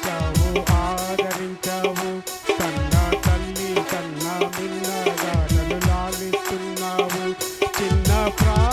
ఆచావు ఆదరించావు. కన్న తల్లి కన్న మిన్నగా నన్ను లాలిస్తున్నావు. చిన్న ప్రా